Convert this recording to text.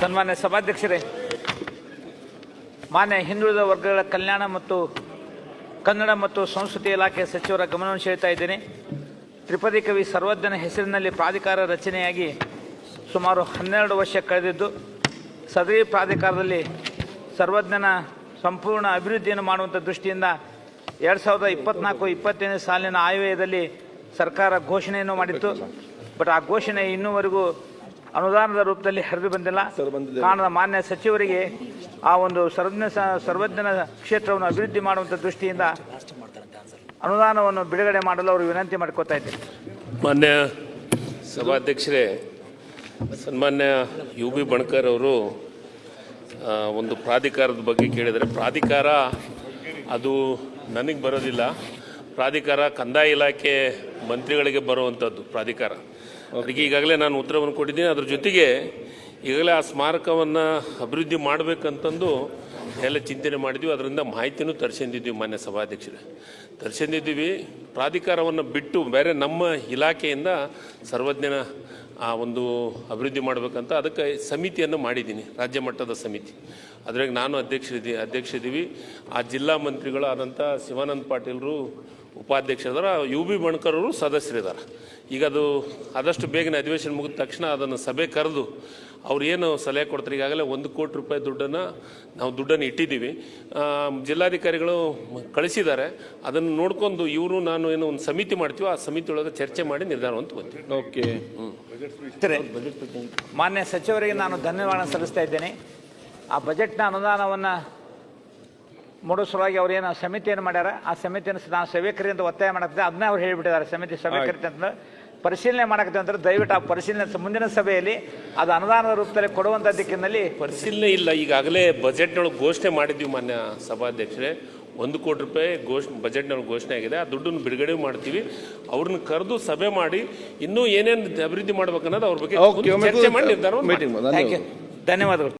ಸನ್ಮಾನ್ಯ ಸಭಾಧ್ಯಕ್ಷರೇ, ಮಾನ್ಯ ಹಿಂದುಳಿದ ವರ್ಗಗಳ ಕಲ್ಯಾಣ ಮತ್ತು ಕನ್ನಡ ಮತ್ತು ಸಂಸ್ಕೃತಿ ಇಲಾಖೆ ಸಚಿವರ ಗಮನವನ್ನು ಸೆಳೀತಾ ಇದ್ದೇನೆ. ತ್ರಿಪದಿ ಕವಿ ಸರ್ವಜ್ಞನ ಹೆಸರಿನಲ್ಲಿ ಪ್ರಾಧಿಕಾರ ರಚನೆಯಾಗಿ ಸುಮಾರು ಹನ್ನೆರಡು ವರ್ಷ ಕಳೆದಿದ್ದು, ಸದರಿ ಪ್ರಾಧಿಕಾರದಲ್ಲಿ ಸರ್ವಜ್ಞನ ಸಂಪೂರ್ಣ ಅಭಿವೃದ್ಧಿಯನ್ನು ಮಾಡುವಂಥ ದೃಷ್ಟಿಯಿಂದ ಎರಡು ಸಾವಿರದ ಇಪ್ಪತ್ನಾಲ್ಕು ಇಪ್ಪತ್ತೈದನೇ ಸಾಲಿನ ಆಯವ್ಯಯದಲ್ಲಿ ಸರ್ಕಾರ ಘೋಷಣೆಯನ್ನು ಮಾಡಿತ್ತು. ಬಟ್ ಆ ಘೋಷಣೆ ಇನ್ನೂವರೆಗೂ ಅನುದಾನದ ರೂಪದಲ್ಲಿ ಹರಿದು ಬಂದಿಲ್ಲ. ಕಾರಣದ ಮಾನ್ಯ ಸಚಿವರಿಗೆ ಆ ಒಂದು ಸರ್ವಜ್ಞ ಸ- ಸರ್ವಜ್ಞನ ಕ್ಷೇತ್ರವನ್ನು ಅಭಿವೃದ್ಧಿ ಮಾಡುವಂಥ ದೃಷ್ಟಿಯಿಂದ ಅನುದಾನವನ್ನು ಬಿಡುಗಡೆ ಮಾಡಲು ಅವರು ವಿನಂತಿ ಮಾಡ್ಕೋತಾ ಇದ್ದೆ ಮಾನ್ಯ ಸಭಾಧ್ಯಕ್ಷರೇ ಸನ್ಮಾನ್ಯ ಯು ಬಿ ಬಣಕರ್ ಅವರು ಒಂದು ಪ್ರಾಧಿಕಾರದ ಬಗ್ಗೆ ಕೇಳಿದರೆ ಪ್ರಾಧಿಕಾರ ಅದು ನನಗೆ ಬರೋದಿಲ್ಲ. ಪ್ರಾಧಿಕಾರ ಕಂದಾಯ ಇಲಾಖೆ ಮಂತ್ರಿಗಳಿಗೆ ಬರುವಂಥದ್ದು ಪ್ರಾಧಿಕಾರ. ಅದಕ್ಕೆ ಈಗಾಗಲೇ ನಾನು ಉತ್ತರವನ್ನು ಕೊಟ್ಟಿದ್ದೀನಿ. ಅದ್ರ ಜೊತೆಗೆ ಈಗಲೇ ಆ ಸ್ಮಾರಕವನ್ನು ಅಭಿವೃದ್ಧಿ ಮಾಡಬೇಕಂತಂದು ಎಲ್ಲ ಚಿಂತನೆ ಮಾಡಿದ್ವಿ. ಅದರಿಂದ ಮಾಹಿತಿನೂ ತರಿಸಿದ್ದೀವಿ ಮಾನ್ಯ ಸಭಾಧ್ಯಕ್ಷರೇ. ತರಿಸಿದ್ದೀವಿ ಪ್ರಾಧಿಕಾರವನ್ನು ಬಿಟ್ಟು ಬೇರೆ ನಮ್ಮ ಇಲಾಖೆಯಿಂದ ಸರ್ವಜ್ಞನ ಆ ಒಂದು ಅಭಿವೃದ್ಧಿ ಮಾಡಬೇಕಂತ ಅದಕ್ಕೆ ಸಮಿತಿಯನ್ನು ಮಾಡಿದ್ದೀನಿ ರಾಜ್ಯ ಮಟ್ಟದ ಸಮಿತಿ. ಅದ್ರಾಗ ನಾನು ಅಧ್ಯಕ್ಷರಿದ್ದೆ ಅಧ್ಯಕ್ಷ ಇದ್ದೀವಿ. ಆ ಜಿಲ್ಲಾ ಮಂತ್ರಿಗಳಾದಂಥ ಶಿವಾನಂದ ಪಾಟೀಲರು ಉಪಾಧ್ಯಕ್ಷರಿದ್ದಾರೆ ಯು ಬಿ ಬಣ್ಕರವರು ಸದಸ್ಯರಿದ್ದಾರೆ ಈಗ ಅದು ಆದಷ್ಟು ಬೇಗನೆ ಅಧಿವೇಶನ ಮುಗಿದ ತಕ್ಷಣ ಅದನ್ನು ಸಭೆ ಕರೆದು ಅವ್ರು ಏನು ಸಲಹೆ ಕೊಡ್ತಾರೆ ಈಗಾಗಲೇ ಒಂದು ಕೋಟಿ ರೂಪಾಯಿ ದುಡ್ಡನ್ನು ನಾವು ದುಡ್ಡನ್ನು ಇಟ್ಟಿದ್ದೀವಿ. ಜಿಲ್ಲಾಧಿಕಾರಿಗಳು ಕಳಿಸಿದ್ದಾರೆ. ಅದನ್ನು ನೋಡ್ಕೊಂಡು ಇವರು ನಾನು ಏನು ಒಂದು ಸಮಿತಿ ಮಾಡ್ತೀವೋ ಆ ಸಮಿತಿ ಒಳಗೆ ಚರ್ಚೆ ಮಾಡಿ ನಿರ್ಧಾರವನ್ನು ತಗೋತೀವಿ. ಓಕೆ. ಮಾನ್ಯ ಸಚಿವರಿಗೆ ನಾನು ಧನ್ಯವಾದ ಸಲ್ಲಿಸ್ತಾ ಇದ್ದೇನೆ. ಆ ಬಜೆಟ್ನ ಅನುದಾನವನ್ನು ಮೂಡೋ ಸಲುವಾಗಿ ಅವ್ರು ಏನು ಸಮಿತಿಯನ್ನು ಮಾಡ್ಯಾರ ಆ ಸಮಿತಿಯನ್ನು ನಾನು ಸವೇಕರಿ ಅಂತ ಒತ್ತಾಯ ಮಾಡಕ್ತಿದ್ದೆ ಅದನ್ನೇ ಅವ್ರು ಹೇಳಿಬಿಟ್ಟಿದ್ದಾರೆ ಸಮಿತಿ ಸವೇಕರಿ ಅಂತ ಪರಿಶೀಲನೆ ಮಾಡಕತ್ತೆ ಅಂದ್ರೆ ದಯವಿಟ್ಟು ಆ ಪರಿಶೀಲನೆ ಮುಂದಿನ ಸಭೆಯಲ್ಲಿ ಅದು ಅನುದಾನದ ರೂಪದಲ್ಲಿ ಕೊಡುವಂಥ ದಿಕ್ಕಿನಲ್ಲಿ ಪರಿಶೀಲನೆ ಇಲ್ಲ ಈಗಾಗಲೇ ಬಜೆಟ್ನೊಳಗೆ ಘೋಷಣೆ ಮಾಡಿದ್ವಿ ಮಾನ್ಯ ಸಭಾಧ್ಯಕ್ಷರೇ. ಒಂದು ಕೋಟಿ ರೂಪಾಯಿ ಬಜೆಟ್ ಬಜೆಟ್ನೊಳಗೆ ಘೋಷಣೆ ಆಗಿದೆ. ಆ ದುಡ್ಡನ್ನು ಬಿಡುಗಡೆ ಮಾಡ್ತೀವಿ. ಅವ್ರನ್ನ ಕರೆದು ಸಭೆ ಮಾಡಿ ಇನ್ನೂ ಏನೇನು ಅಭಿವೃದ್ಧಿ ಮಾಡ್ಬೇಕನ್ನೋದು ಅವ್ರ ಬಗ್ಗೆ ಚರ್ಚೆ ಮಾಡಿ ನಿರ್ಧಾರವನ್ನು ಮೀಟಿಂಗ್ ಥ್ಯಾಂಕ್ ಯು ಧನ್ಯವಾದಗಳು.